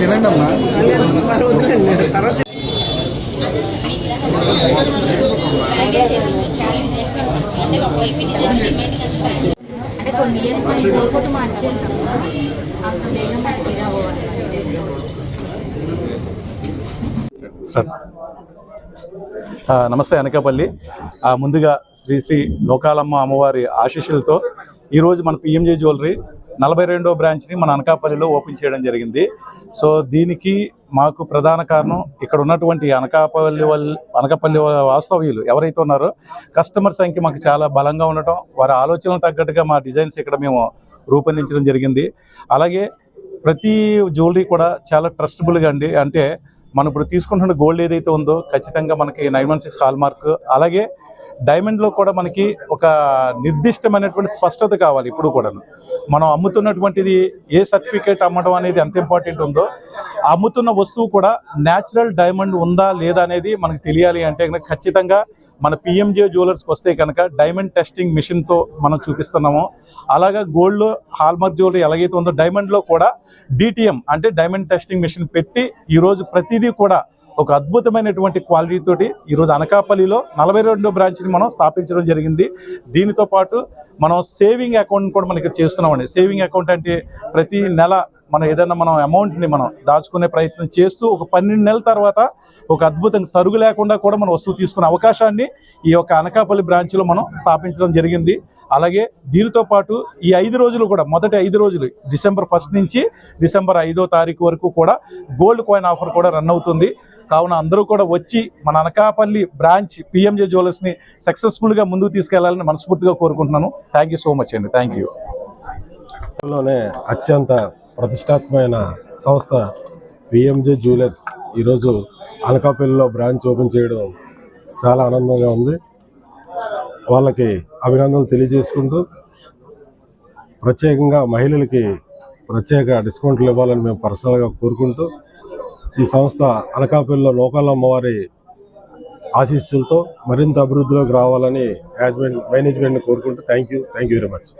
తినండి అమ్మా. అంటే కొన్ని ఇయర్స్ మనకి కోరుకుంటూ మార్చేస్తాం అంత వేగం సార్ నమస్తే అనకాపల్లి. ముందుగా శ్రీ శ్రీ లోకాలమ్మ అమ్మవారి ఆశీస్సులతో ఈరోజు మన పిఎంజే జ్యువెలరీ నలభై రెండో బ్రాంచ్ని మన అనకాపల్లిలో ఓపెన్ చేయడం జరిగింది. సో దీనికి మాకు ప్రధాన కారణం ఇక్కడ ఉన్నటువంటి అనకాపల్లి వాళ్ళు అనకాపల్లి వాస్తవ్యులు ఎవరైతే ఉన్నారో కస్టమర్ సంఖ్య మాకు చాలా బలంగా ఉండటం వారి ఆలోచనలకు తగ్గట్టుగా మా డిజైన్స్ ఇక్కడ మేము రూపొందించడం జరిగింది. అలాగే ప్రతి జ్యువెలరీ కూడా చాలా ట్రస్టబుల్గా అండి. అంటే మనం ఇప్పుడు తీసుకుంటున్న గోల్డ్ ఏదైతే ఉందో ఖచ్చితంగా మనకి nine one six hallmark అలాగే డైమండ్లో కూడా మనకి ఒక నిర్దిష్టమైనటువంటి స్పష్టత కావాలి ఇప్పుడు కూడా మనం అమ్ముతున్నటువంటిది ఏ సర్టిఫికేట్ అమ్మడం అనేది ఎంత ఇంపార్టెంట్ ఉందో ఆ అమ్ముతున్న వస్తువు కూడా న్యాచురల్ డైమండ్ ఉందా లేదా అనేది మనకు తెలియాలి అంటే ఖచ్చితంగా మన పిఎంజే జ్యువెలర్స్కి వస్తే కనుక డైమండ్ టెస్టింగ్ మిషన్తో మనం చూపిస్తున్నాము. అలాగా గోల్డ్లో హాల్మార్క్ జ్యువెలరీ ఎలాగైతే ఉందో డైమండ్లో కూడా డిటిఎం అంటే డైమండ్ టెస్టింగ్ మిషన్ పెట్టి ఈరోజు ప్రతిదీ కూడా ఒక అద్భుతమైనటువంటి క్వాలిటీతోటి ఈరోజు అనకాపల్లిలో నలభై రెండో బ్రాంచ్ని మనం స్థాపించడం జరిగింది. దీనితో పాటు మనం సేవింగ్ అకౌంట్ కూడా మనకి చేస్తున్నామండి. సేవింగ్ అకౌంట్ అంటే ప్రతి నెల మనం ఏదైనా మనం అమౌంట్ని మనం దాచుకునే ప్రయత్నం చేస్తూ ఒక పన్నెండు నెలల తర్వాత ఒక అద్భుతం తరుగు లేకుండా కూడా మనం వస్తువు తీసుకునే అవకాశాన్ని ఈ యొక్క అనకాపల్లి బ్రాంచ్లో మనం స్థాపించడం జరిగింది. అలాగే దీనితో పాటు ఈ ఐదు రోజులు కూడా మొదటి ఐదు రోజులు డిసెంబర్ ఫస్ట్ నుంచి డిసెంబర్ ఐదో తారీఖు వరకు కూడా గోల్డ్ కాయిన్ ఆఫర్ కూడా రన్ అవుతుంది. కావున అందరూ కూడా వచ్చి మన అనకాపల్లి బ్రాంచ్ పిఎంజే జ్యువెలర్స్ని సక్సెస్ఫుల్గా ముందుకు తీసుకెళ్ళాలని మనస్ఫూర్తిగా కోరుకుంటున్నాను. థ్యాంక్ యూ సో మచ్ అండి. Thank you. లోనే అత్యంత ప్రతిష్టాత్మకమైన సంస్థ పిఎంజే జ్యువెలర్స్. ఈరోజు అనకాపల్లిలో బ్రాంచ్ ఓపెన్ చేయడం చాలా ఆనందంగా ఉంది. వాళ్ళకి అభినందనలు తెలియజేసుకుంటూ ప్రత్యేకంగా మహిళలకి ప్రత్యేక డిస్కౌంట్లు ఇవ్వాలని మేము పర్సనల్గా కోరుకుంటూ ఈ సంస్థ అనకాపల్లిలో లోకల్ అమ్మవారి ఆశీస్సులతో మరింత అభివృద్ధిలోకి రావాలని మేనేజ్మెంట్ మేనేజ్మెంట్ని కోరుకుంటూ thank you. Thank you very much.